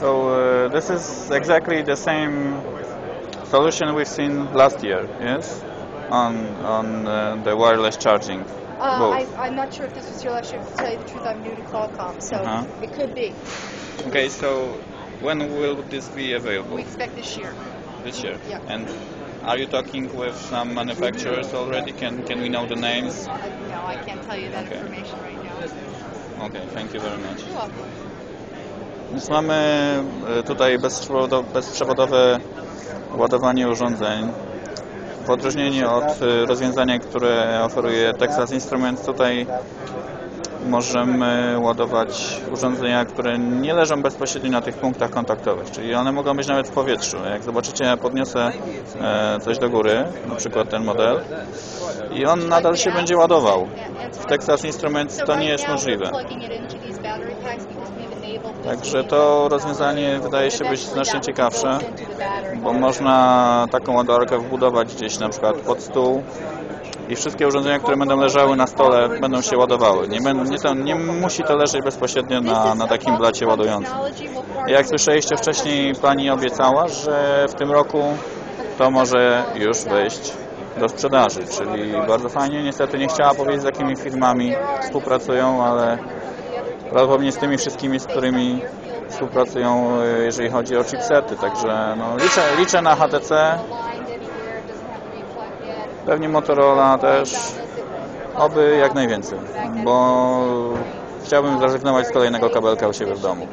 So uh, this is exactly the same solution we've seen last year, yes, on on uh, the wireless charging. Uh. I, I'm not sure if this was your last year. To tell you the truth, I'm new to Qualcomm, so Uh-huh. it could be. Okay, so when will this be available? We expect this year. This year. Yeah. And are you talking with some manufacturers already? Can can we know the names? Uh, no, I can't tell you that Okay. information right now. Okay, thank you very much. You're welcome. Więc mamy e, tutaj bezprzewodo- bezprzewodowe ładowanie urządzeń. W odróżnieniu od e, rozwiązania, które oferuje Texas Instruments, tutaj możemy ładować urządzenia, które nie leżą bezpośrednio na tych punktach kontaktowych, czyli one mogą być nawet w powietrzu. Jak zobaczycie, ja podniosę e, coś do góry, na przykład ten model, i on nadal się będzie ładował. W Texas Instruments to nie jest możliwe. Także to rozwiązanie wydaje się być znacznie ciekawsze, bo można taką ładowarkę wbudować gdzieś na przykład pod stół i wszystkie urządzenia, które będą leżały na stole będą się ładowały. Nie, nie, to, nie musi to leżeć bezpośrednio na, na takim blacie ładującym. Jak słyszeliście wcześniej, Pani obiecała, że w tym roku to może już wejść do sprzedaży, czyli bardzo fajnie. Niestety nie chciała powiedzieć, z jakimi firmami współpracują, ale prawdopodobnie z tymi wszystkimi, z którymi współpracują, e, jeżeli chodzi o chipsety. Także no, liczę, liczę na HTC, pewnie Motorola też, oby jak najwięcej, bo chciałbym zrezygnować z kolejnego kabelka u siebie w domu.